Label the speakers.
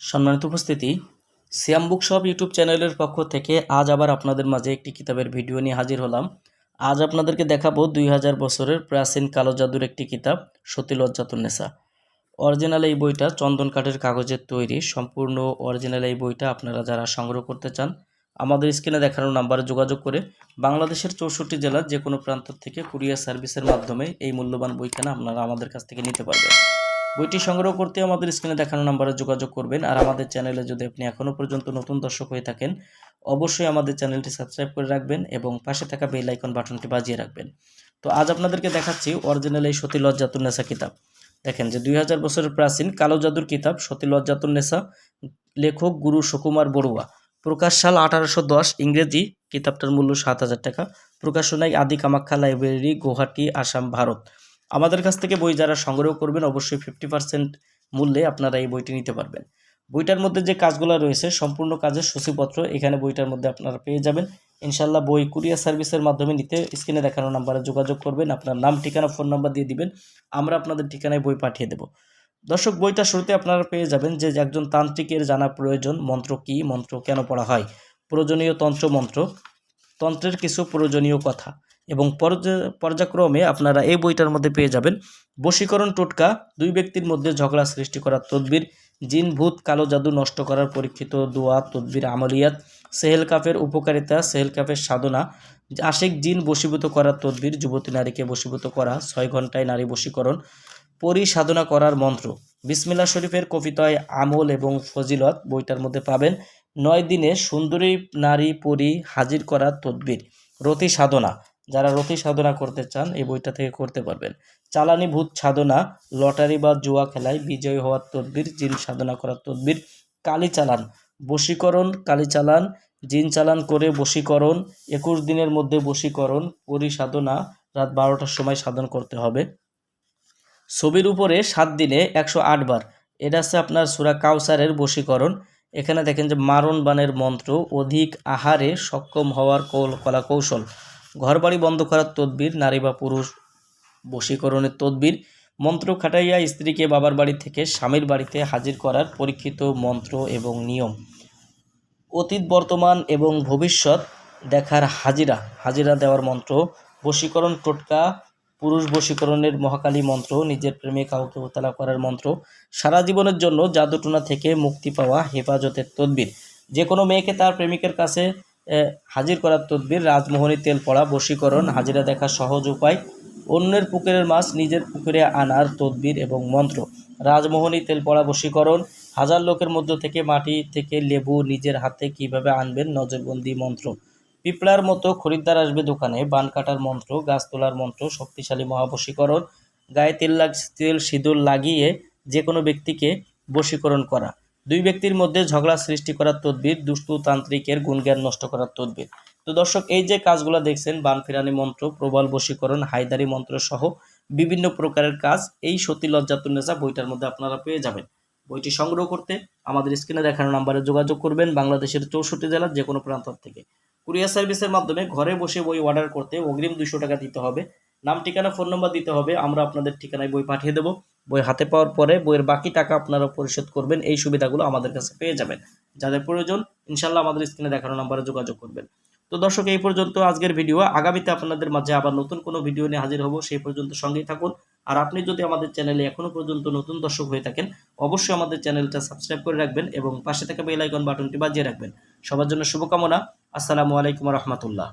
Speaker 1: সম্মানিত উপস্থিতি, সিয়াম book shop YouTube চ্যানেলের পক্ষ থেকে আজ আবার আপনাদের মাঝে একটি কিতাবের ভিডিও নিয়ে হাজির হলাম। আজ আপনাদেরকে দেখাবো দুই হাজার বছরের প্রাচীন কালো জাদুর একটি কিতাব সতীলজ্জাতুন্নেসা অরিজিনাল এই বইটা চন্দন কাঠের কাগজের তৈরি, সম্পূর্ণ অরিজিনাল এই বইটা আপনারা যারা সংগ্রহ করতে চান, আমাদের স্ক্রিনে দেখানো নাম্বারে যোগাযোগ করে বাংলাদেশের চৌষট্টি জেলার যে কোনো প্রান্ত থেকে কুরিয়ার সার্ভিসের মাধ্যমে এই মূল্যবান বইখানা আপনারা আমাদের কাছ থেকে নিতে পারবেন। বইটি সংগ্রহ করতে আমাদের স্ক্রিনে দেখানো নাম্বারে যোগাযোগ করবেন। আর আমাদের চ্যানেলে যদি আপনি এখনও পর্যন্ত নতুন দর্শক হয়ে থাকেন, অবশ্যই আমাদের চ্যানেলটি সাবস্ক্রাইব করে রাখবেন এবং পাশে থাকা বেল আইকন বাটনটি বাজিয়ে রাখবেন। তো আজ আপনাদেরকে দেখাচ্ছি অরিজিনাল এই সতী লজ্জাতুন্নেসা কিতাব। দেখেন যে দুই হাজার বছরের প্রাচীন কালো জাদুর কিতাব, সতী লজ্জাতুন্নেসা লেখক গুরু সুকুমার বড়ুয়া। প্রকাশ সাল আঠারোশো দশ, ইংরেজি কিতাবটার মূল্য সাত হাজার টাকা। প্রকাশনায় আদি কামাখ্যা লাইব্রেরি, গুয়াহাটি, আসাম, ভারত। আমাদের কাছ থেকে বই যারা সংগ্রহ করবেন, অবশ্যই ফিফটি পার্সেন্ট মূল্যে আপনারা এই বইটি নিতে পারবেন। বইটার মধ্যে যে কাজগুলো রয়েছে, সম্পূর্ণ কাজের সূচিপত্র এখানে বইটার মধ্যে আপনারা পেয়ে যাবেন। ইনশাল্লাহ বই কুরিয়ার সার্ভিসের মাধ্যমে নিতে স্ক্রিনে দেখানো নাম্বারে যোগাযোগ করবেন, আপনার নাম, ঠিকানা, ফোন নাম্বার দিয়ে দিবেন, আমরা আপনাদের ঠিকানায় বই পাঠিয়ে দেব। দর্শক, বইটা শুরুতে আপনারা পেয়ে যাবেন যে একজন তান্ত্রিকের জানা প্রয়োজন, মন্ত্র কী, মন্ত্র কেন পড়া হয়? প্রয়োজনীয় তন্ত্র মন্ত্র, তন্ত্রের কিছু প্রয়োজনীয় কথা। এবং পর্যা- পর্যায়ক্রমে আপনারা এই বইটার মধ্যে পেয়ে যাবেন বশীকরণ টোটকা, দুই ব্যক্তির মধ্যে ঝগড়া সৃষ্টি করার তদবির, জিন, ভূত, কালো জাদু নষ্ট করার পরীক্ষিত দোয়া, তদবির আমলিয়াত, সেহেল কাফের উপকারিতা, সেহেল কাফের সাধনা, আশেক জিন বশীভূত করার তদবির, যুবতী নারীকে বশীভূত করা, ছয় ঘন্টায় নারী বশীকরণ পরিসাধনা করার মন্ত্র। বিসমিল্লা শরীফের কবিতায় আমল এবং ফজিলত বইটার মধ্যে পাবেন নয় দিনে সুন্দরী নারী পরি হাজির করার তদবির, রতি সাধনা। যারা রতি সাধনা করতে চান এই বইটা থেকে করতে পারবেন। চালানি ভূত সাধনা, লটারি বা জুয়া খেলায় বিজয়ী হওয়ার তদবির, জিন সাধনা করার তদবির, কালী চালান, বশীকরণ, কালী চালান, জিন চালান করে বশীকরণ, একুশ দিনের মধ্যে বশীকরণ পরিসাধনা রাত বারোটার সময় সাধন করতে হবে। ছবির উপরে সাত দিনে একশো আট বার। এটা হচ্ছে আপনার সুরা কাউসারের বশীকরণ। এখানে দেখেন যে মারণ বানের মন্ত্র, অধিক আহারে সক্ষম হওয়ার কৌল কলা কৌশল ঘরবাড়ি বন্ধ করার তদবির, নারী বা পুরুষ বশীকরণের তদবির, মন্ত্র খাটাইয়া স্ত্রীকে বাবার বাড়ি থেকে স্বামীর বাড়িতে হাজির করার পরীক্ষিত মন্ত্র এবং নিয়ম। অতীত, বর্তমান এবং ভবিষ্যৎ দেখার হাজিরা। হাজিরা দেওয়ার মন্ত্র, বশীকরণ টোটকা, পুরুষ বশীকরণের মহাকালী মন্ত্র, নিজের প্রেমে কাউকে উতলা করার মন্ত্র, সারা জীবনের জন্য জাদুটুনা থেকে মুক্তি পাওয়া হেফাজতের তদবির। যে কোনো মেয়েকে তার প্রেমিকের কাছে হাজির করার তদবির, রাজমোহনী তেল পড়া, বশীকরণ, হাজিরা দেখার সহজ উপায়, অন্যের পুকুরের মাছ নিজের পুকুরে আনার তদবির এবং মন্ত্র। রাজমোহনী তেল পড়া, বশীকরণ, হাজার লোকের মধ্য থেকে মাটি থেকে লেবু নিজের হাতে কীভাবে আনবেন, নজরবন্দি মন্ত্র। পিঁপড়ার মতো খরিদ্দার আসবে দোকানে, বান কাটার মন্ত্র, গাছ তোলার মন্ত্র, শক্তিশালী মহাবশীকরণ, গায়ে তেল লাগ, তেল সিঁদুর লাগিয়ে যে কোনো ব্যক্তিকে বশীকরণ করা। দুই ব্যক্তির মধ্যে ঝগড়া সৃষ্টি করার তদবির, দুষ্টু তান্ত্রিকের গুণজ্ঞান নষ্ট করার তদবির। তো দর্শক, এই যে কাজগুলো দেখছেন, বান ফেরানি মন্ত্র, প্রবল বশীকরণ, হায়দারি মন্ত্র সহ বিভিন্ন প্রকারের কাজ, এই সতী লজ্জাতুন্নেসা বইটার মধ্যে আপনারা পেয়ে যাবেন। বইটি সংগ্রহ করতে আমাদের স্ক্রিনে দেখানো নাম্বারে যোগাযোগ করবেন, বাংলাদেশের চৌষট্টি জেলার যে কোনো প্রান্ত থেকে। কুরিয়ার সার্ভিসের মাধ্যমে ঘরে বসে বই অর্ডার করতে অগ্রিম দুশো টাকা দিতে হবে। নাম, ঠিকানা, ফোন নম্বর দিতে হবে। আমরা আপনাদের ঠিকানায় বই পাঠিয়ে দেবো। বই হাতে পাওয়ার পরে বইয়ের বাকি টাকা আপনারা পরিশোধ করবেন। এই সুবিধাগুলো আমাদের কাছে পেয়ে যাবেন। যাদের প্রয়োজন ইনশাল্লাহ আমাদের স্ক্রিনে দেখানো নাম্বারে যোগাযোগ করবেন। তো দর্শক, এই পর্যন্ত আজকের ভিডিও। আগামীতে আপনাদের মাঝে আবার নতুন কোনো ভিডিও নিয়ে হাজির হব, সেই পর্যন্ত সঙ্গেই থাকুন। আর আপনি যদি আমাদের চ্যানেলে এখনও পর্যন্ত নতুন দর্শক হয়ে থাকেন, অবশ্যই আমাদের চ্যানেলটা সাবস্ক্রাইব করে রাখবেন এবং পাশে থাকা বেল আইকন বাটনটি বাজিয়ে রাখবেন। সবার জন্য শুভকামনা। আসসালামু আলাইকুম রহমতুল্লাহ।